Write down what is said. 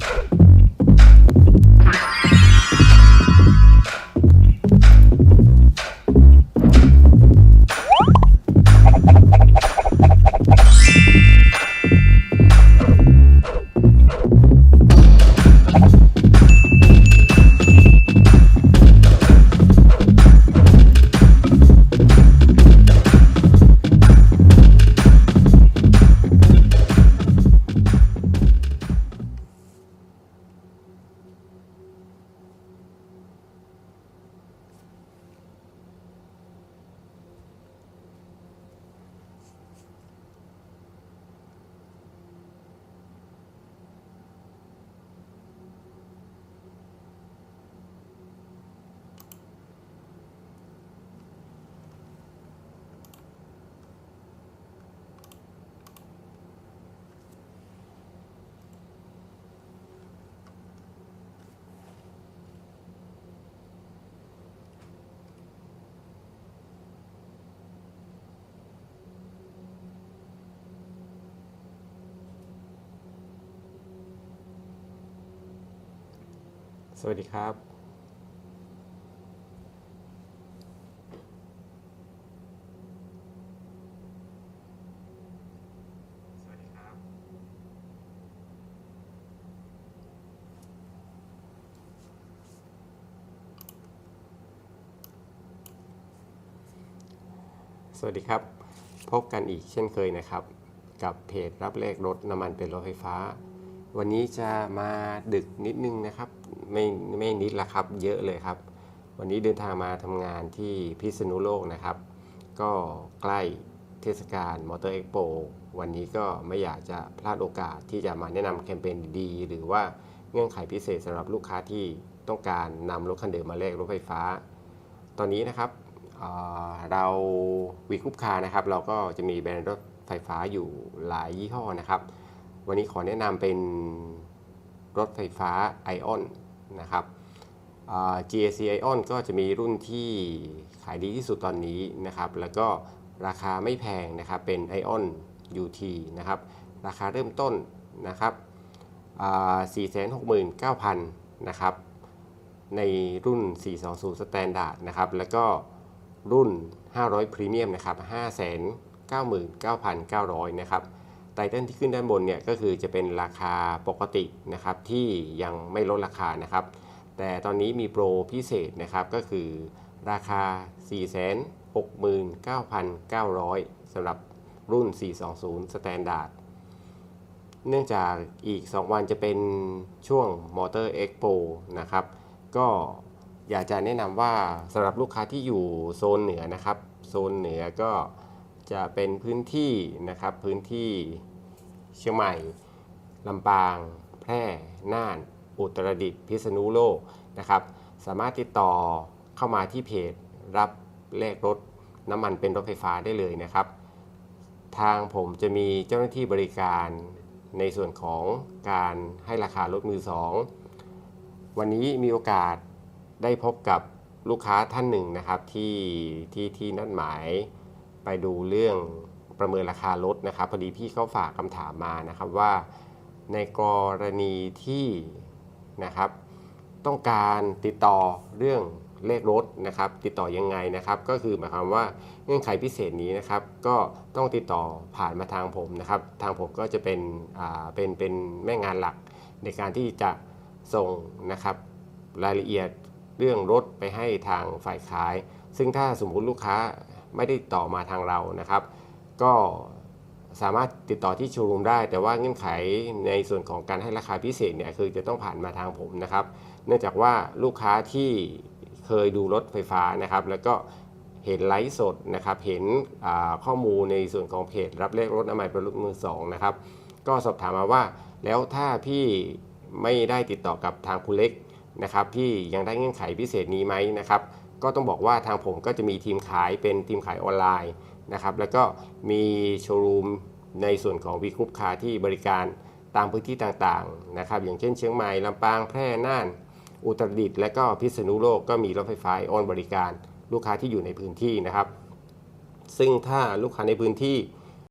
you สวัสดีครับสวัสดีครับสวัสดีครับ พบกันอีกเช่นเคยนะครับ กับเพจรับเลขรถน้ำมันเป็นรถไฟฟ้า วันนี้จะมาดึกนิดนึงนะครับ ไม่ไม่นิดละครับ เยอะเลยครับ วันนี้เดินทางมาทำงานที่พิษณุโลกนะครับ ก็ใกล้เทศกาลมอเตอร์เอ็กโปวันนี้ก็ไม่อยากจะพลาดโอกาสที่จะมาแนะนำแคมเปญดีๆหรือว่าเงื่อนไขพิเศษสำหรับลูกค้าที่ต้องการนำรถคันเดิมมาแลกรถไฟฟ้า ตอนนี้นะครับเเราวีคุปคานะครับ เราก็จะมีแบรนด์รถไฟฟ้าอยู่หลายยี่ห้อนะครับ วันนี้ขอแนะนำเป็น รถไฟฟ้า Ion นนะครับ GAC Ion ก็จะมีรุ่นที่ขายดีที่สุดตอนนี้นะครับ แล้วก็ราคาไม่แพงนะครับ เป็น Ion UT นะครับ ราคาเริ่มต้นนะครับ469,000 นะครับ ในรุ่น 420 Standard นะครับ แล้วก็รุ่น 500 Premium นะครับ 599,900 นะครับ ไตเติลที่ขึ้นด้านบนเนี่ยก็คือจะเป็นราคาปกตินะครับที่ยังไม่ลดราคานะครับ แต่ตอนนี้มีโปรพิเศษนะครับก็คือราคา 469,900สำหรับรุ่น 420 Standard เนื่องจากอีก 2 วันจะเป็นช่วง Motor Expo นะครับ ก็อยากจะแนะนำว่าสำหรับลูกค้าที่อยู่โซนเหนือนะครับ โซนเหนือก็ จะเป็นพื้นที่นะครับพื้นที่เชียงใหม่ลำปาง แพร่ น่าน อุตรดิตถ์พิษณุโลกนะครับ สามารถติดต่อเข้ามาที่เพจรับแลกรถน้ำมันเป็นรถไฟฟ้าได้เลยนะครับ ทางผมจะมีเจ้าหน้าที่บริการในส่วนของการให้ราคารถมือสองวันนี้มีโอกาสได้พบกับลูกค้าท่านหนึ่งนะครับที่ที่ที่นัดหมาย ไปดูเรื่องประเมินราคารถนะครับพอดีพี่เขาฝากคำถามมานะครับว่า ในกรณีที่นะครับต้องการติดต่อเรื่องเลขรถนะครับติดต่อยังไงนะครับ ก็คือหมายความว่าเงื่อนไขพิเศษนี้นะครับ ก็ต้องติดต่อผ่านมาทางผมนะครับ ทางผมก็จะเป็นอ่าเป็นเป็นแม่งานหลักในการที่จะส่งนะครับรายละเอียดเรื่องรถไปให้ทางฝ่ายขาย ซึ่งถ้าสมมุติลูกค้า ไม่ได้ต่อมาทางเรานะครับ ก็สามารถติดต่อที่โชว์รูมได้ แต่ว่าเงื่อนไขในส่วนของการให้ราคาพิเศษเนี่ยคือจะต้องผ่านมาทางผมนะครับ เนื่องจากว่าลูกค้าที่เคยดูรถไฟฟ้านะครับ แล้วก็เห็นไลฟ์สดนะครับ เห็นข้อมูลในส่วนของเพจรับเลขรถน้ำมันเป็นรถมือสองนะครับ ก็สอบถามมาว่า แล้วถ้าพี่ไม่ได้ติดต่อกับทางคุณเล็กนะครับ พี่ยังได้เงื่อนไขพิเศษนี้ไหมนะครับ ก็ต้องบอกว่าทางผมก็จะมีทีมขายเป็นทีมขายออนไลน์นะครับแล้วก็มีโชว์รูมในส่วนของวีคุปคาที่บริการตามพื้นที่ต่างๆนะครับอย่างเช่นเชียงใหม่ลำปางแพร่น่าน อุตรดิตถ์และก็พิษณุโลกก็มีรถไฟฟ้าออนบริการ ลูกค้าที่อยู่ในพื้นที่นะครับ ซึ่งถ้าลูกค้าในพื้นที่